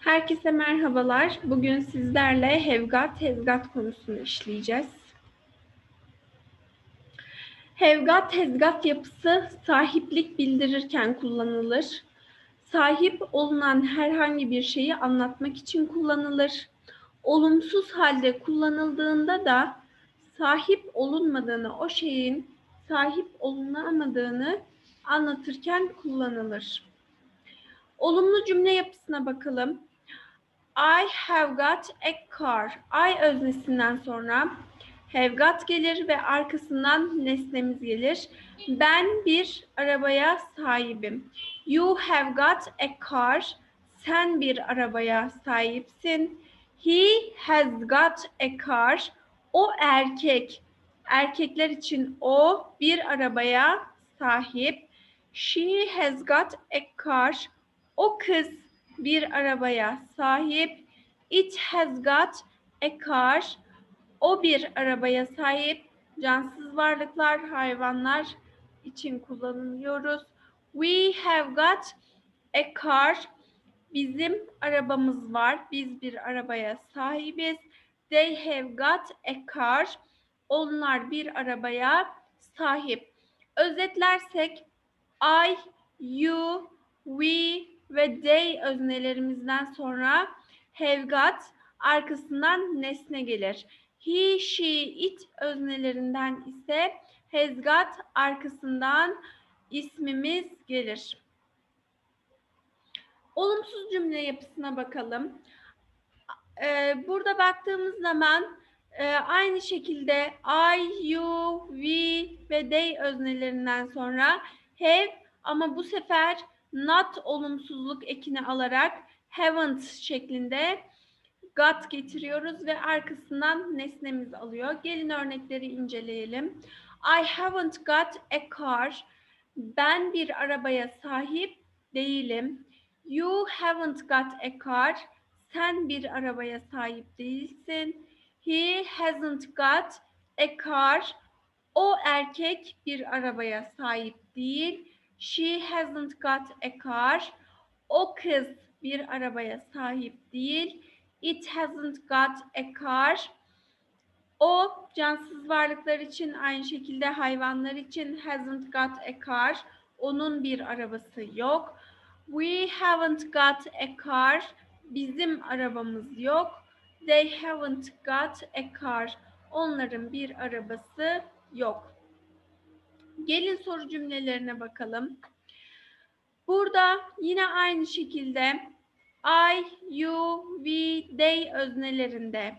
Herkese merhabalar. Bugün sizlerle Hevgat Tezgat konusunu işleyeceğiz. Hevgat tezgat yapısı sahiplik bildirirken kullanılır. Sahip olunan herhangi bir şeyi anlatmak için kullanılır. Olumsuz halde kullanıldığında da sahip olunmadığını, o şeyin sahip olunamadığını anlatırken kullanılır. Olumlu cümle yapısına bakalım. I have got a car. I öznesinden sonra have got gelir ve arkasından nesnemiz gelir. Ben bir arabaya sahibim. You have got a car. Sen bir arabaya sahipsin. He has got a car. O erkek. Erkekler için o bir arabaya sahip. She has got a car. O kız bir arabaya sahip. It has got a car. O bir arabaya sahip. Cansız varlıklar, hayvanlar için kullanıyoruz. We have got a car. Bizim arabamız var. Biz bir arabaya sahibiz. They have got a car. Onlar bir arabaya sahip. Özetlersek I, you, we ve they öznelerimizden sonra have got arkasından nesne gelir. He, she, it öznelerinden ise has got arkasından ismimiz gelir. Olumsuz cümle yapısına bakalım. Ee, burada baktığımız zaman e, aynı şekilde I, you, we ve they öznelerinden sonra have ama bu sefer not olumsuzluk ekini alarak haven't şeklinde got getiriyoruz ve arkasından nesnemiz alıyor. Gelin örnekleri inceleyelim. I haven't got a car. Ben bir arabaya sahip değilim. You haven't got a car. Sen bir arabaya sahip değilsin. He hasn't got a car. O erkek bir arabaya sahip değil. She hasn't got a car. O kız bir arabaya sahip değil. It hasn't got a car. O cansız varlıklar için aynı şekilde hayvanlar için hasn't got a car. Onun bir arabası yok. We haven't got a car. Bizim arabamız yok. They haven't got a car. Onların bir arabası yok. Gelin soru cümlelerine bakalım. Burada yine aynı şekilde I, you, we, they öznelerinde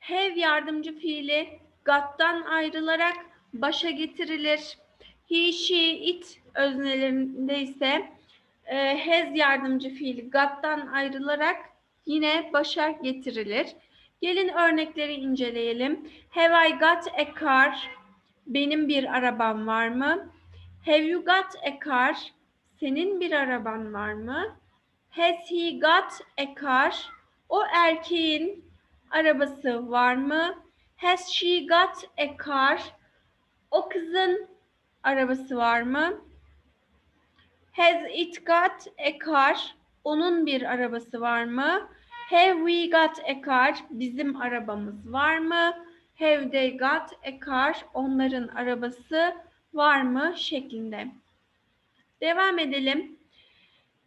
have yardımcı fiili got'tan ayrılarak başa getirilir. He, she, it öznelerinde ise e, has yardımcı fiili got'tan ayrılarak yine başa getirilir. Gelin örnekleri inceleyelim. Have I got a car? Benim bir arabam var mı? Have you got a car? Senin bir araban var mı? Has he got a car? O erkeğin arabası var mı? Has she got a car? O kızın arabası var mı? Has it got a car? Onun bir arabası var mı? Have we got a car? Bizim arabamız var mı? Have they got a car? Onların arabası var mı? şeklinde. Devam edelim.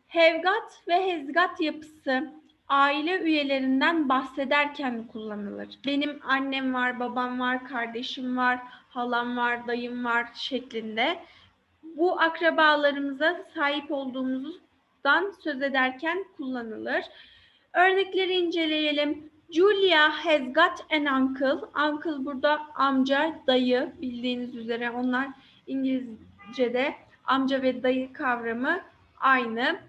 Have got ve has got yapısı aile üyelerinden bahsederken kullanılır. Benim annem var, babam var, kardeşim var, halam var, dayım var şeklinde. Bu akrabalarımıza sahip olduğumuzdan söz ederken kullanılır. Örnekleri inceleyelim. Julia has got an uncle. Uncle burada amca, dayı bildiğiniz üzere onlar İngilizce'de amca ve dayı kavramı aynı.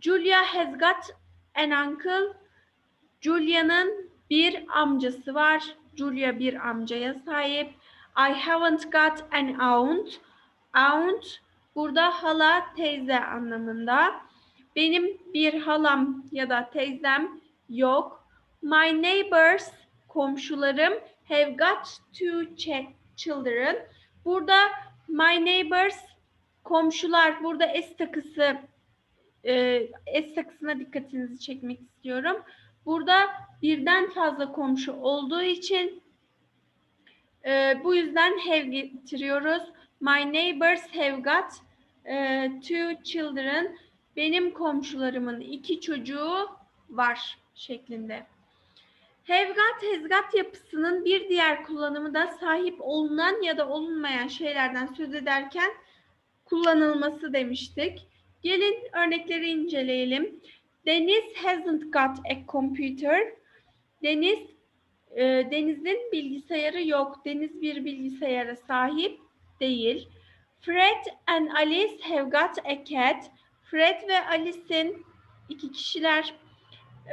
Julia has got an uncle. Julia'nın bir amcası var. Julia bir amcaya sahip. I haven't got an aunt. Aunt burada hala teyze anlamında. Benim bir halam ya da teyzem yok. My neighbors komşularım have got two children. Burada my neighbors komşular burada s takısı e, es takısına dikkatinizi çekmek istiyorum. Burada birden fazla komşu olduğu için e, bu yüzden have getiriyoruz. My neighbors have got e, two children. Benim komşularımın iki çocuğu var şeklinde. Has got yapısının bir diğer kullanımı da sahip olunan ya da olunmayan şeylerden söz ederken kullanılması demiştik. Gelin örnekleri inceleyelim. Deniz hasn't got a computer. Deniz e, Deniz'in bilgisayarı yok. Deniz bir bilgisayara sahip değil. Fred and Alice have got a cat. Fred ve Alice'in iki kişiler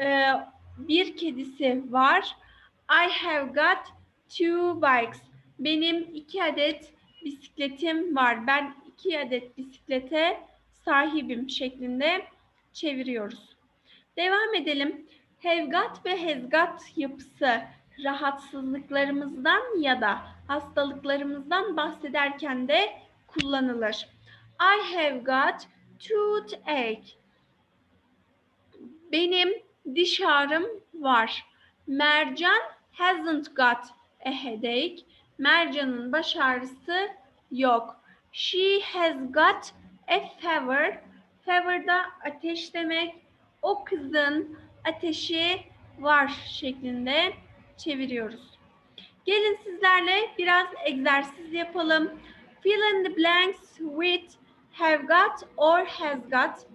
e, bir kedisi var. I have got two bikes. Benim iki adet bisikletim var. Ben iki adet bisiklete sahibim şeklinde çeviriyoruz. Devam edelim. Have got ve has got yapısı rahatsızlıklarımızdan ya da hastalıklarımızdan bahsederken de kullanılır. I have got toothache. Benim diş ağrım var. Mercan hasn't got a headache. Mercan'ın baş ağrısı yok. She has got a fever. Fever da ateş demek. O kızın ateşi var şeklinde çeviriyoruz. Gelin sizlerle biraz egzersiz yapalım. Fill in the blanks with have got or has got.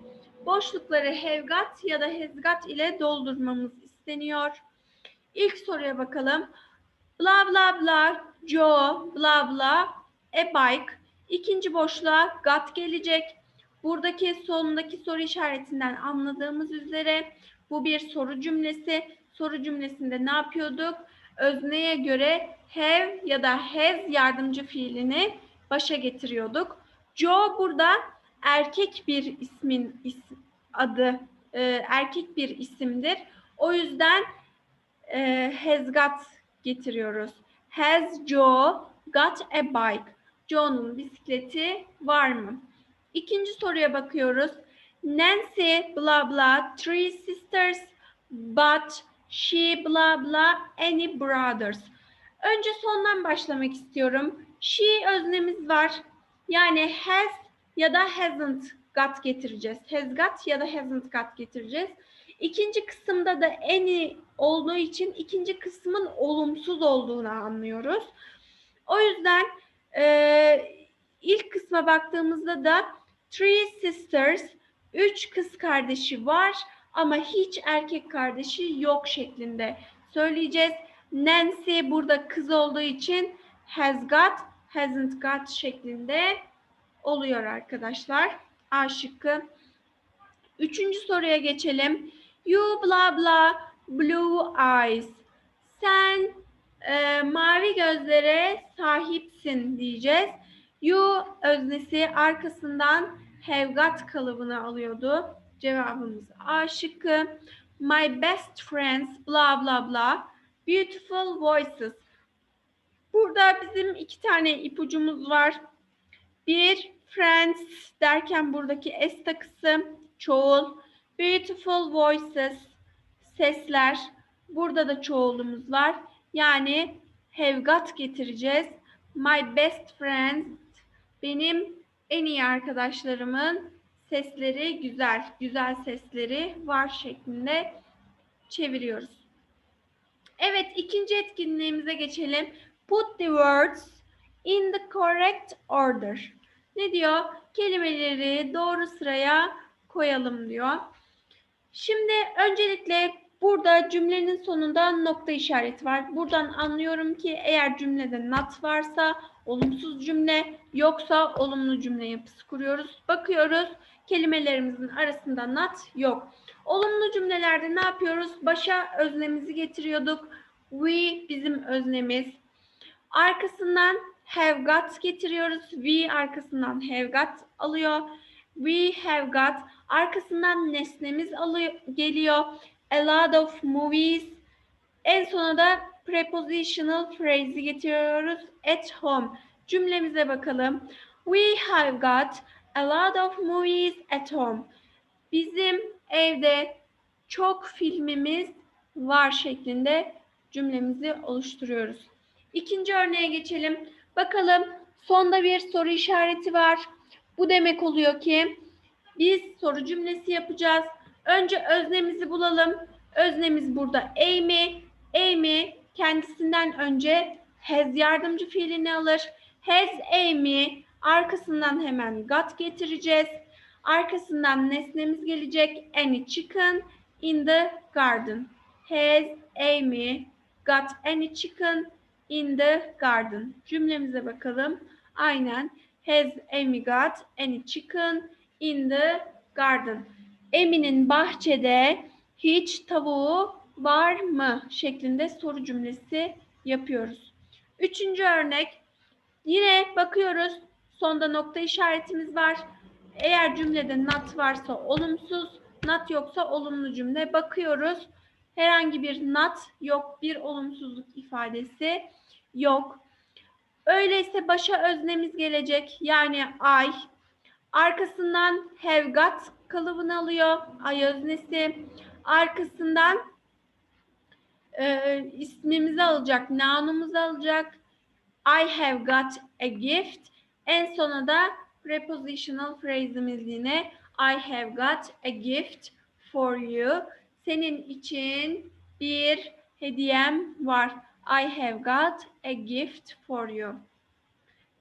Boşlukları have got ya da has got ile doldurmamız isteniyor. İlk soruya bakalım. Bla bla bla Joe bla bla a bike. İkinci boşluğa got gelecek. Buradaki sonundaki soru işaretinden anladığımız üzere bu bir soru cümlesi. Soru cümlesinde ne yapıyorduk? Özneye göre have ya da has yardımcı fiilini başa getiriyorduk. Joe burada erkek bir ismin is, adı, e, erkek bir isimdir. O yüzden e, has getiriyoruz. Has Joe got a bike? Joe'nun bisikleti var mı? İkinci soruya bakıyoruz. Nancy blah blah three sisters but she blah blah any brothers. Önce sondan başlamak istiyorum. She öznemiz var. Yani has ya da hasn't got getireceğiz. Has got ya da hasn't got getireceğiz. İkinci kısımda da any olduğu için ikinci kısmın olumsuz olduğunu anlıyoruz. O yüzden e, ilk kısma baktığımızda da three sisters, üç kız kardeşi var ama hiç erkek kardeşi yok şeklinde söyleyeceğiz. Nancy burada kız olduğu için has got, hasn't got şeklinde oluyor arkadaşlar. A şıkkı. Üçüncü soruya geçelim. You blah blah blue eyes. Sen e, mavi gözlere sahipsin diyeceğiz. You öznesi arkasından have got kalıbını alıyordu. Cevabımız A şıkkı. My best friends blah blah blah. Beautiful voices. Burada bizim iki tane ipucumuz var. Bir friends derken buradaki s takısı çoğul. Beautiful voices sesler. Burada da çoğulumuz var. Yani have got getireceğiz. My best friend benim en iyi arkadaşlarımın sesleri güzel, güzel sesleri var şeklinde çeviriyoruz. Evet, ikinci etkinliğimize geçelim. Put the words in the correct order. Ne diyor? Kelimeleri doğru sıraya koyalım diyor. Şimdi öncelikle burada cümlenin sonunda nokta işareti var. Buradan anlıyorum ki eğer cümlede not varsa olumsuz cümle yoksa olumlu cümle yapısı kuruyoruz. Bakıyoruz kelimelerimizin arasında not yok. Olumlu cümlelerde ne yapıyoruz? Başa öznemizi getiriyorduk. We bizim öznemiz. Arkasından have got getiriyoruz. We arkasından have got alıyor. We have got arkasından nesnemiz alıyor, geliyor. A lot of movies. En sona da prepositional phrase'i getiriyoruz. At home. Cümlemize bakalım. We have got a lot of movies at home. Bizim evde çok filmimiz var şeklinde cümlemizi oluşturuyoruz. İkinci örneğe geçelim. Bakalım sonda bir soru işareti var. Bu demek oluyor ki biz soru cümlesi yapacağız. Önce öznemizi bulalım. Öznemiz burada Amy. Amy kendisinden önce has yardımcı fiilini alır. Has Amy arkasından hemen got getireceğiz. Arkasından nesnemiz gelecek. Any chicken in the garden. Has Amy got any chicken in the garden? Cümlemize bakalım. Aynen. Has Amy got any chicken in the garden? Amy'nin bahçede hiç tavuğu var mı? şeklinde soru cümlesi yapıyoruz. Üçüncü örnek. Yine bakıyoruz. Sonda nokta işaretimiz var. Eğer cümlede not varsa olumsuz, not yoksa olumlu cümle. Bakıyoruz. Herhangi bir not yok, bir olumsuzluk ifadesi yok. Öyleyse başa öznemiz gelecek. Yani I. Arkasından have got kalıbını alıyor. I öznesi. Arkasından e, ismimizi alacak, noun'umuzu alacak. I have got a gift. En sona da prepositional phrase'imiz yine I have got a gift for you. Senin için bir hediyem var. I have got a gift for you.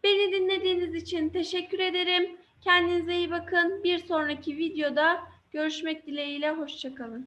Beni dinlediğiniz için teşekkür ederim. Kendinize iyi bakın. Bir sonraki videoda görüşmek dileğiyle. Hoşçakalın.